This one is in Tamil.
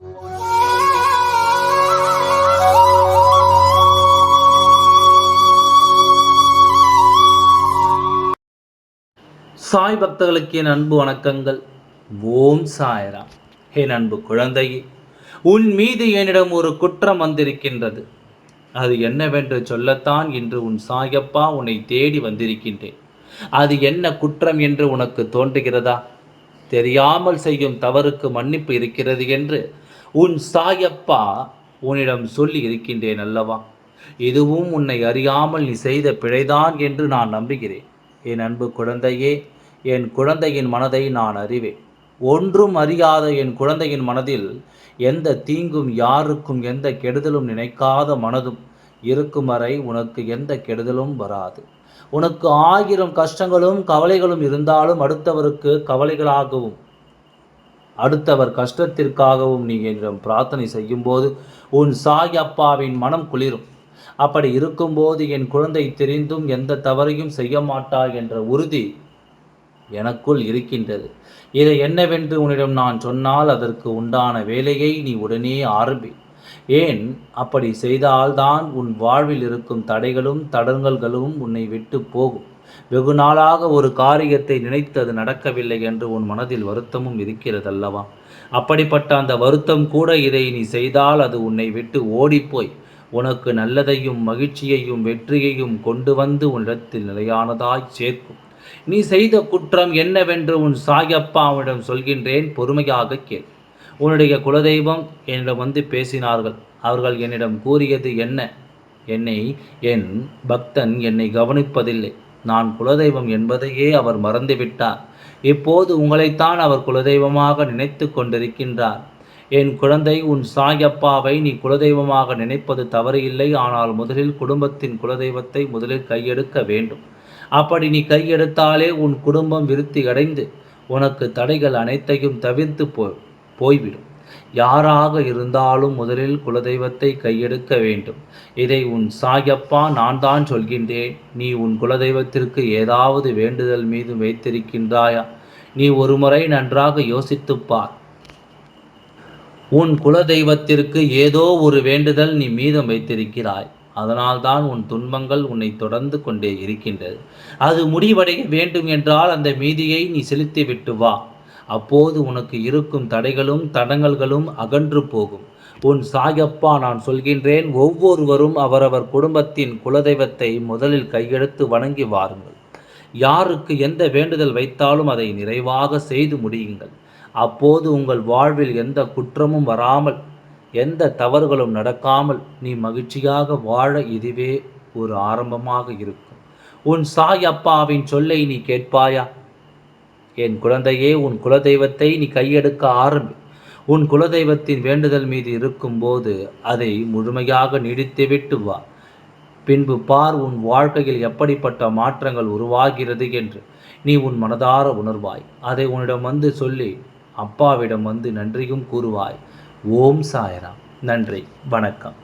சாய் பக்தர்களுக்கு என் அன்பு வணக்கங்கள். ஓம் சாய்ராம். என் அன்பு குழந்தையே உன் மீது என்னிடம் ஒரு குற்றம் வந்திருக்கின்றது. அது என்னவென்று சொல்லத்தான் இன்று உன் சாயப்பா உன்னை தேடி வந்திருக்கின்றேன். அது என்ன குற்றம் என்று உனக்கு தோன்றுகிறதா? தெரியாமல் செய்யும் தவறுக்கு மன்னிப்பு இருக்கிறது என்று உன் சாயப்பா உன்னிடம் சொல்லி இருக்கின்றேன் அல்லவா? இதுவும் உன்னை அறியாமல் நீ செய்த பிழைதான் என்று நான் நம்புகிறேன். என் அன்பு குழந்தையே என் குழந்தையின் மனதை நான் அறிவேன். ஒன்றும் அறியாத என் குழந்தையின் மனதில் எந்த தீங்கும் யாருக்கும் எந்த கெடுதலும் நினைக்காத மனதும் இருக்கும் வரை உனக்கு எந்த கெடுதலும் வராது. உனக்கு ஆயிரம் கஷ்டங்களும் கவலைகளும் இருந்தாலும் அடுத்தவருக்கு கவலைகளாகவும் அடுத்தவர் கஷ்டத்திற்காகவும் நீ என்னிடம் பிரார்த்தனை செய்யும்போது உன் சாய் அப்பாவின் மனம் குளிரும். அப்படி இருக்கும்போது என் குழந்தை தெரிந்தும் எந்த தவறையும் செய்ய மாட்டாய் என்ற உறுதி எனக்குள் இருக்கின்றது. இதை என்னவென்று உன்னிடம் நான் சொன்னால் அதற்கு உண்டான வேலையை நீ உடனே ஆரம்பி. ஏன்? அப்படி செய்தால்தான் உன் வாழ்வில் இருக்கும் தடைகளும் தடங்கல்களும் உன்னை விட்டு போகும். வெகு நாளாக ஒரு காரியத்தை நினைத்து அது நடக்கவில்லை என்று உன் மனதில் வருத்தமும் இருக்கிறதல்லவா? அப்படிப்பட்ட அந்த வருத்தம் கூட இதை நீ செய்தால் அது உன்னை விட்டு ஓடிப்போய் உனக்கு நல்லதையும் மகிழ்ச்சியையும் வெற்றியையும் கொண்டு வந்து உன்னிடத்தில் நிலையானதாய் சேர்க்கும். நீ செய்த குற்றம் என்னவென்று உன் சாயப்பாவிடம் சொல்கின்றேன் பொறுமையாக கேள். உன்னுடைய குலதெய்வம் என்னிடம் வந்து பேசினார்கள். அவர்கள் என்னிடம் கூறியது என்ன? என்னை என் பக்தன் என்னை கவனிப்பதில்லை. நான் குலதெய்வம் என்பதையே அவர் மறந்துவிட்டார். இப்போது உங்களைத்தான் அவர் குலதெய்வமாக நினைத்து கொண்டிருக்கின்றார். என் குழந்தை உன் சாயப்பாவை நீ குலதெய்வமாக நினைப்பது தவறு இல்லை ஆனால் முதலில் குடும்பத்தின் குலதெய்வத்தை முதலில் கையெடுக்க வேண்டும். அப்படி நீ கையெடுத்தாலே உன் குடும்பம் விருத்தி அடைந்து உனக்கு தடைகள் அனைத்தையும் தவிர்த்து போ போய்விடும். யாராக இருந்தாலும் முதலில் குலதெய்வத்தை கையெடுக்க வேண்டும். இதை உன் சாயப்பா நான் தான் சொல்கின்றேன். நீ உன் குலதெய்வத்திற்கு ஏதாவது வேண்டுதல் மீது வைத்திருக்கின்றாயா? நீ ஒருமுறை நன்றாக யோசித்துப்பார் உன் குலதெய்வத்திற்கு ஏதோ ஒரு வேண்டுதல் நீ மீதம் வைத்திருக்கிறாய். அதனால்தான் உன் துன்பங்கள் உன்னை தொடர்ந்து கொண்டே இருக்கின்றது. அது முடிவடைய வேண்டும் என்றால் அந்த மீதியை நீ செலுத்தி விட்டு வா. அப்போது உனக்கு இருக்கும் தடைகளும் தடங்கல்களும் அகன்று போகும். உன் சாயப்பா நான் சொல்கின்றேன் ஒவ்வொருவரும் அவரவர் குடும்பத்தின் குலதெய்வத்தை முதலில் கையெழுத்து வணங்கி வாருங்கள். யாருக்கு எந்த வேண்டுதல் வைத்தாலும் அதை நிறைவாக செய்து முடியுங்கள். அப்போது உங்கள் வாழ்வில் எந்த குற்றமும் வராமல் எந்த தவறுகளும் நடக்காமல் நீ மகிழ்ச்சியாக வாழ இதுவே ஒரு ஆரம்பமாக இருக்கும். உன் சாய் அப்பாவின் சொல்லை நீ கேட்பாயா? என் குழந்தையே உன் குலதெய்வத்தை நீ கையெடுக்க ஆரம்பி. உன் குலதெய்வத்தின் வேண்டுதல் மீது இருக்கும்போது அதை முழுமையாக நீடித்து விட்டு வா. பின்பு பார் உன் வாழ்க்கையில் எப்படிப்பட்ட மாற்றங்கள் உருவாகிறது என்று. நீ உன் மனதார உணர்வாய். அதை உன்னிடம் வந்து சொல்லி அப்பாவிடம் வந்து நன்றியும் கூறுவாய். ஓம் சாயராம். நன்றி. வணக்கம்.